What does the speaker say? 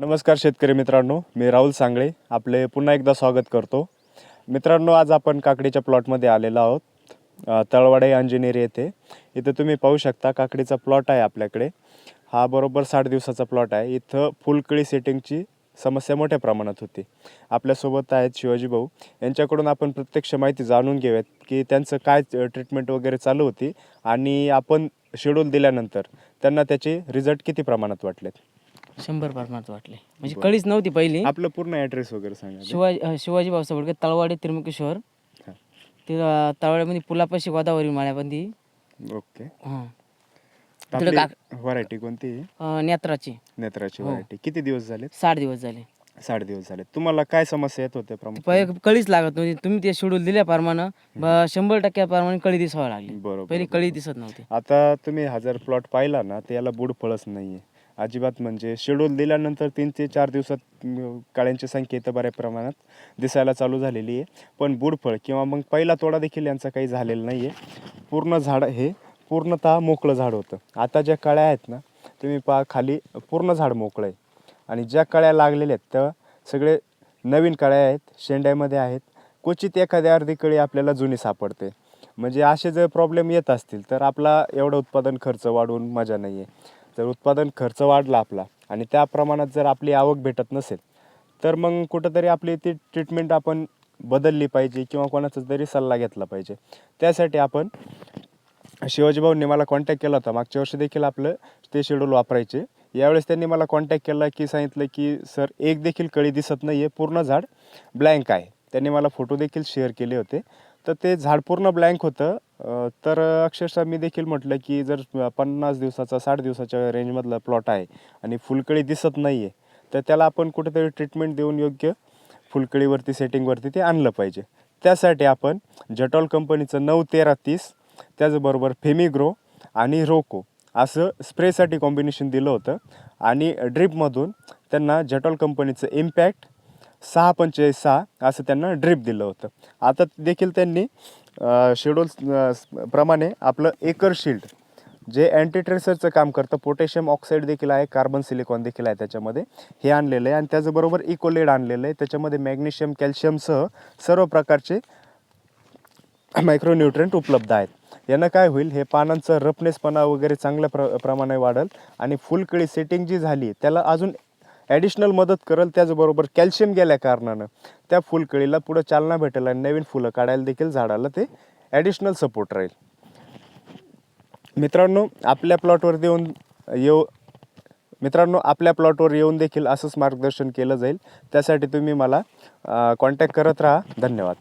नमस्कार शेतकरी मित्रांनो मी राहुल सांगळे आपले पुन्हा एकदा स्वागत करतो. मित्रांनो आज आपण काकडीच्या प्लॉटमध्ये आलेलो आहोत तळवाडे अंजनेरी येथे. इथं तुम्ही पाहू शकता काकडीचा प्लॉट आहे आपल्याकडे. हा बरोबर साठ दिवसाचा प्लॉट आहे. इथं फुलकळी सेटिंगची समस्या मोठ्या प्रमाणात होती. आपल्यासोबत आहेत शिवाजी भाऊ. यांच्याकडून आपण प्रत्यक्ष माहिती जाणून घेऊयात की त्यांचं काय ट्रीटमेंट वगैरे चालू होती आणि आपण शेड्यूल दिल्यानंतर त्यांना त्याचे रिझल्ट किती प्रमाणात वाटलेत. शंभर प्रमाणात वाटले. म्हणजे. कळीच नव्हती पहिली. आपलं पूर्ण ॲड्रेस वगैरे सांगा. शिवाजी अं, शिवाजी भाऊ सावडके तळवाडी त्र्यंबकेश्वर. हा. ते अं, तळवाडीमध्ये पुलापाशी गोदावरी माळ्यामध्ये. ओके. हां. व्हरायटी कोणती? आहे? अं, नेत्राची. नेत्राची हो. व्हरायटी किती दिवस झाले साठ दिवस झाले. साठ दिवस झाले तुम्हाला काय समस्या येत होत्या प्रमुख पहिले कळीच लागत नव्हती. तुम्ही ते शेड्यूल दिल्याप्रमाणे ब- शंभर टक्क्याप्रमाणे कळी दिसावं लागली. बरोबर पहिली कळी दिसत नव्हती. आता तुम्ही हा जर प्लॉट पाहिला ना तर याला बुड फळच नाहीये. अजिबात म्हणजे शेड्यूल दिल्यानंतर तीन ते चार दिवसात काळ्यांची संख्या इथं बऱ्या प्रमाणात दिसायला चालू झालेली आहे. पण बुडफळ किंवा मग पहिला तोडा देखील यांचा काही झालेला नाही आहे पूर्ण झाड हे पूर्णतः मोकळं झाड होतं. आता ज्या कळ्या आहेत ना तुम्ही पहा खाली पूर्ण झाड मोकळं आहे. आणि ज्या कळ्या लागलेल्या आहेत त्या सगळे नवीन कळ्या आहेत शेंड्यामध्ये आहेत. क्वचित एखाद्या अर्धी कळी आपल्याला जुनी सापडते. म्हणजे असे जर प्रॉब्लेम येत असतील तर आपला एवढं उत्पादन खर्च वाढवून मजा नाही आहे जर उत्पादन खर्च वाढला आपला आणि त्या प्रमाणात जर आपली आवक भेटत नसेल तर मग कुठंतरी आपली ती ट्रीटमेंट आपण बदलली पाहिजे किंवा कोणाचा तरी सल्ला घेतला पाहिजे. त्यासाठी आपण शिवाजीभाऊंनी मला कॉन्टॅक्ट केला होता. मागच्या वर्षी देखील आपलं ते शेड्यूल वापरायचे. यावेळेस त्यांनी मला कॉन्टॅक्ट केला की सांगितलं की सर एक देखील कळी दिसत नाही आहे पूर्ण झाड ब्लँक आहे. त्यांनी मला फोटो देखील शेअर केले होते. तर ते झाड पूर्ण ब्लँक होतं. तर अक्षरशः मी देखील म्हटलं की जर पन्नास दिवसाचा साठ दिवसाच्या रेंजमधला प्लॉट आहे आणि फुलकळी दिसत नाही आहे तर त्याला आपण कुठेतरी ट्रीटमेंट देऊन योग्य फुलकळीवरती सेटिंगवरती ते आणलं पाहिजे. त्यासाठी आपण जटॉल कंपनीचं नऊ तेरा तीस त्याचबरोबर फेमिग्रो आणि रोको असं स्प्रेसाठी कॉम्बिनेशन दिलं होतं. आणि ड्रीपमधून त्यांना जटॉल कंपनीचं इम्पॅक्ट सहा पंचेचाळीस सहा असं त्यांना ड्रीप दिलं होतं. आता देखील त्यांनी शेड्यूल प्रमाणे आपलं एकर शिल्ड जे अँटी ट्रेसरचं काम करतं पोटॅशियम ऑक्साईड देखील आहे कार्बन सिलिकॉन देखील आहे त्याच्यामध्ये हे आणलेलं आहे. आणि त्याचबरोबर इकोलेड आणलेलं आहे. त्याच्यामध्ये मॅग्नेशियम कॅल्शियमसह सर्व प्रकारचे मायक्रोन्यूट्रंट उपलब्ध आहेत. यानं काय होईल? हे पानांचं रफनेसपणा वगैरे चांगल्या प्र प्रमाणे वाढेल आणि फुलकळी सेटिंग जी झाली त्याला अजून ॲडिशनल मदत करेल त्याचबरोबर कॅल्शियम गेल्या कारणानं. त्या फुलकळीला पुढं चालना भेटेल आणि नवीन फुलं काढायला देखील झाडाला ते ॲडिशनल सपोर्ट राहील. मित्रांनो आपल्या प्लॉटवर देऊन येऊ मित्रांनो आपल्या प्लॉटवर येऊन देखील असंच मार्गदर्शन केलं जाईल. त्यासाठी तुम्ही मला कॉन्टॅक्ट करत राहा. धन्यवाद.